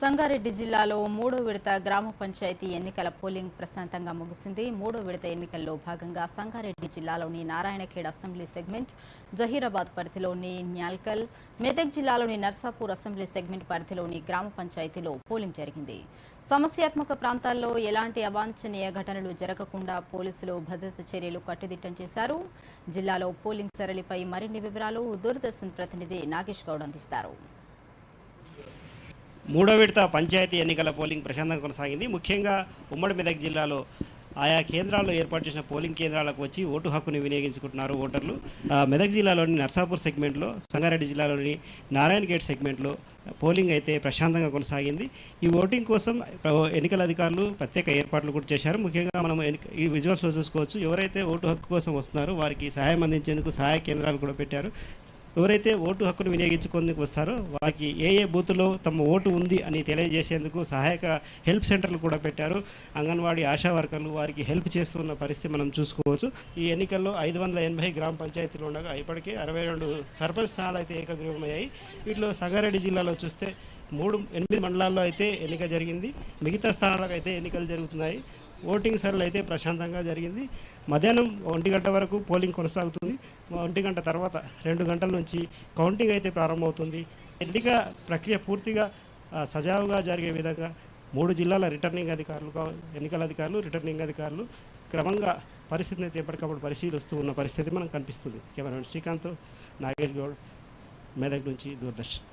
సంగారెడ్డి జిల్లాలో మూడో విడత గ్రామ పంచాయతీ ఎన్నికల పోలింగ్ ప్రశాంతంగా ముగిసింది. మూడో విడత ఎన్నికల్లో భాగంగా సంగారెడ్డి జిల్లాలోని నారాయణఖేడ్ అసెంబ్లీ సెగ్మెంట్ జహీరాబాద్ పరిధిలోని న్యాల్కల్ మెదక్ జిల్లాలోని నర్సాపూర్ అసెంబ్లీ సెగ్మెంట్ పరిధిలోని గ్రామ పంచాయతీలో పోలింగ్ జరిగింది. సమస్యాత్మక ప్రాంతాల్లో ఎలాంటి అవాంఛనీయ ఘటనలు జరగకుండా పోలీసులు భద్రత చర్యలు కట్టుదిట్టం చేశారు. జిల్లాలో పోలింగ్ సరళిపై మరిన్ని వివరాలు దూరదర్శన్ ప్రతినిధి నాగేష్ గౌడ్ అందిస్తారు. మూడో విడత పంచాయతీ ఎన్నికల పోలింగ్ ప్రశాంతంగా కొనసాగింది. ముఖ్యంగా ఉమ్మడి మెదక్ జిల్లాలో ఆయా కేంద్రాల్లో ఏర్పాటు చేసిన పోలింగ్ కేంద్రాలకు వచ్చి ఓటు హక్కుని వినియోగించుకుంటున్నారు ఓటర్లు. మెదక్ జిల్లాలోని నర్సాపూర్ సెగ్మెంట్లో సంగారెడ్డి జిల్లాలోని నారాయణ గేట్ సెగ్మెంట్లో పోలింగ్ అయితే ప్రశాంతంగా కొనసాగింది. ఈ ఓటింగ్ కోసం ఎన్నికల అధికారులు ప్రత్యేక ఏర్పాట్లు కూడా చేశారు. ముఖ్యంగా మనం ఈ విజువల్స్లో చూసుకోవచ్చు. ఎవరైతే ఓటు హక్కు కోసం వస్తున్నారో వారికి సహాయం అందించేందుకు సహాయ కేంద్రాలు కూడా పెట్టారు. ఎవరైతే ఓటు హక్కును వినియోగించుకుందుకు వస్తారో వారికి ఏ ఏ బూత్లో తమ ఓటు ఉంది అని తెలియజేసేందుకు సహాయక హెల్ప్ సెంటర్లు కూడా పెట్టారు. అంగన్వాడీ ఆశా వర్కర్లు వారికి హెల్ప్ చేస్తున్న పరిస్థితి మనం చూసుకోవచ్చు. ఈ ఎన్నికల్లో ఐదు వందల ఎనభై గ్రామ పంచాయతీలు ఉండగా ఇప్పటికే అరవై రెండు సర్పంచ్ స్థానాలు అయితే ఏకగ్రీవమయ్యాయి. వీటిలో సంగారెడ్డి జిల్లాలో చూస్తే మూడు ఎనిమిది మండలాల్లో అయితే ఎన్నిక జరిగింది. మిగతా స్థానాలకు అయితే ఎన్నికలు జరుగుతున్నాయి. ఓటింగ్ సరళి అయితే ప్రశాంతంగా జరిగింది. మధ్యాహ్నం ఒంటి గంట వరకు పోలింగ్ కొనసాగుతుంది. ఒంటి గంట తర్వాత రెండు గంటల నుంచి కౌంటింగ్ అయితే ప్రారంభమవుతుంది. ఎన్నిక ప్రక్రియ పూర్తిగా సజావుగా జరిగే విధంగా మూడు జిల్లాల రిటర్నింగ్ అధికారులు ఎన్నికల అధికారులు రిటర్నింగ్ అధికారులు క్రమంగా పరిస్థితిని అయితే ఎప్పటికప్పుడు పరిశీలిస్తూ ఉన్న పరిస్థితి మనకు కనిపిస్తుంది. కెమెరా శ్రీకాంత్ నాగేష్ గౌడ్ మెదక్ నుంచి దూరదర్శన్.